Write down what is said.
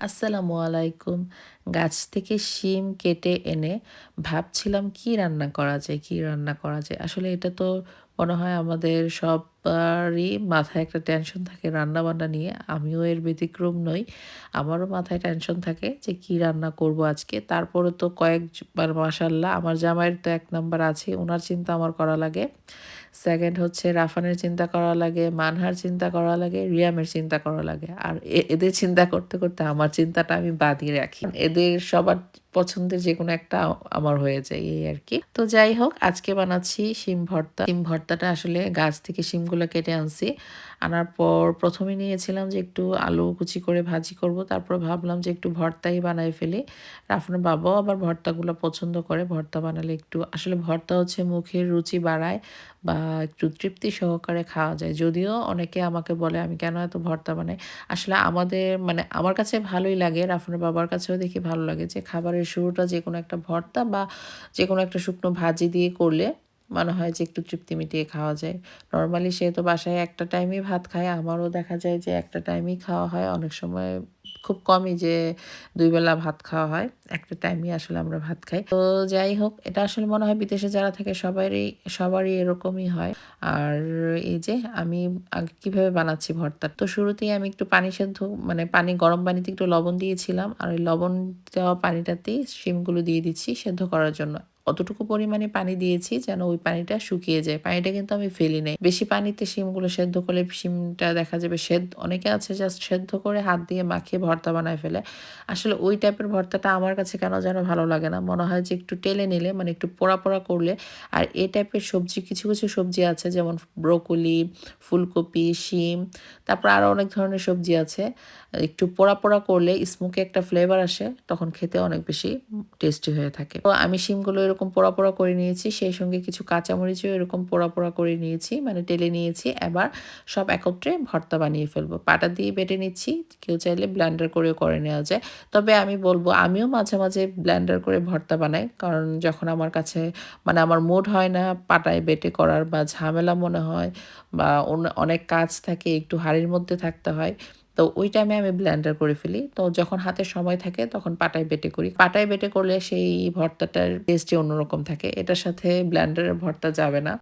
আসসালামু আলাইকুম। গাছ থেকে শিম কেটে এনে ভাবছিলাম কি রান্না করা যায়, কি রান্না করা যায়। আসলে এটা তো মনে হয় আমাদের সবারই মাথায় একটা টেনশন থাকে রান্না বান্না নিয়ে। আমিও এর ব্যতিক্রম নই। আমারও মাথায় টেনশন থাকে যে কি রান্না করব আজকে। তারপরে তো কয়েকবার মাসাল্লাহ আমার জামাইয়ের তো এক নাম্বার আছে, ওনার চিন্তা আমার করা লাগে। সেকেন্ড হচ্ছে রাফানের চিন্তা করা লাগে, মানহার চিন্তা করা লাগে, রিয়ামের চিন্তা করা লাগে। আর এদের চিন্তা করতে করতে আমার চিন্তাটা আমি বাদিয়ে রাখি। এদের সবার পছন্দের যে কোনো একটা আমার হয়ে যায়, এই আর কি। তো যাই হোক, আজকে বানাচ্ছি শিম ভর্তা। শিম ভর্তাটা আসলে গাছ থেকে শিমগুলো কেটে আনছি। আনার পর প্রথমে নিয়েছিলাম যে একটু আলু কুচি করে ভাজি করব, তারপর ভাবলাম যে একটু ভর্তাই বানাই ফেলি। রাফানের বাবাও আবার ভর্তাগুলো পছন্দ করে। ভর্তা বানালে একটু, আসলে ভর্তা হচ্ছে মুখের রুচি বাড়ায় বা একটু তৃপ্তি সহকারে খাওয়া যায়। যদিও অনেকে আমাকে বলে, আমি কেন এত ভর্তা বানাই? আসলে আমাদের মানে আমার কাছে ভালোই লাগে রাফানের বাবার কাছেও দেখি ভালো লাগে যে খাবারের শুরুটা যে কোনো একটা ভর্তা বা যে কোনো একটা শুকনো ভাজি দিয়ে করলে মনে হয় যে একটু তৃপ্তি মিটিয়ে খাওয়া যায়। নর্মালি সে তো বাসায় একটা টাইমই ভাত খায়, আমারও দেখা যায় যে একটা টাইমই খাওয়া হয়। অনেক সময় খুব কমই যে দুই বেলা ভাত খাওয়া হয়, একটা টাইমই আসলে আমরা ভাত খাই। তো যাই হোক, এটা আসলে মনে হয় বিদেশে যারা থাকে সবারই সবারই এরকমই হয়। আর এই যে আমি কীভাবে বানাচ্ছি ভর্তা? তো শুরুতেই আমি একটু পানি সেদ্ধ মানে পানি, গরম পানিতে একটু লবণ দিয়েছিলাম। আর ওই লবণ দেওয়া পানিটাতেই শিমগুলো দিয়ে দিচ্ছি সেদ্ধ করার জন্য। অতটুকু পরিমাণে পানি দিয়েছি যেন ওই পানিটা শুকিয়ে যায়। পানিটা কিন্তু আমি ফেলি নাই। বেশি পানিতে শিমগুলো সেদ্ধ করলে শিমটা দেখা যাবে সেদ্ধ অনেকে আছে জাস্ট সেদ্ধ করে হাত দিয়ে মাখিয়ে ভর্তা বানায় ফেলে। আসলে ওই টাইপের ভর্তাটা আমার কাছে কেন যেন ভালো লাগে না। মনে হয় যে একটু টেলে নিলে মানে একটু পোড়া পোড়া করলে। আর এ টাইপের সবজি কিছু কিছু সবজি আছে যেমন ব্রোকলি, ফুলকপি, শিম, তারপর আরও অনেক ধরনের সবজি আছে। একটু পোড়া পোড়া করলে স্মোকে একটা ফ্লেভার আসে, তখন খেতে অনেক বেশি টেস্টি হয়ে থাকে। তো আমি শিমগুলো এরকম পোড়া পোড়া করে নিয়েছি, সেই সঙ্গে কিছু কাঁচামরিচও এরকম পোড়া পোড়া করে নিয়েছি মানে টেলে নিয়েছি। এবার সব একত্রে ভর্তা বানিয়ে ফেলব। পাটা দিয়ে বেটে নিচ্ছি, কেউ চাইলে ব্ল্যান্ডার করেও করে নেওয়া যায়। তবে আমি বলব, আমিও মাঝে মাঝে ব্ল্যান্ডার করে ভর্তা বানাই, কারণ যখন আমার কাছে মানে আমার মুড হয় না পাটায় বেটে করার বা ঝামেলা মনে হয় বা অনেক কাজ থাকে, একটু হাড়ির মধ্যে থাকতে হয় তো ওই টাইমে আমি ব্লেন্ডার করে ফেলি। তো যখন হাতে সময় থাকে, তখন পাটায় বেটে করি। পাটায় বেটে করলে সেই ভর্তাটার টেস্টই অন্যরকম থাকে, এটার সাথে ব্লেন্ডারের ভর্তা যাবে না।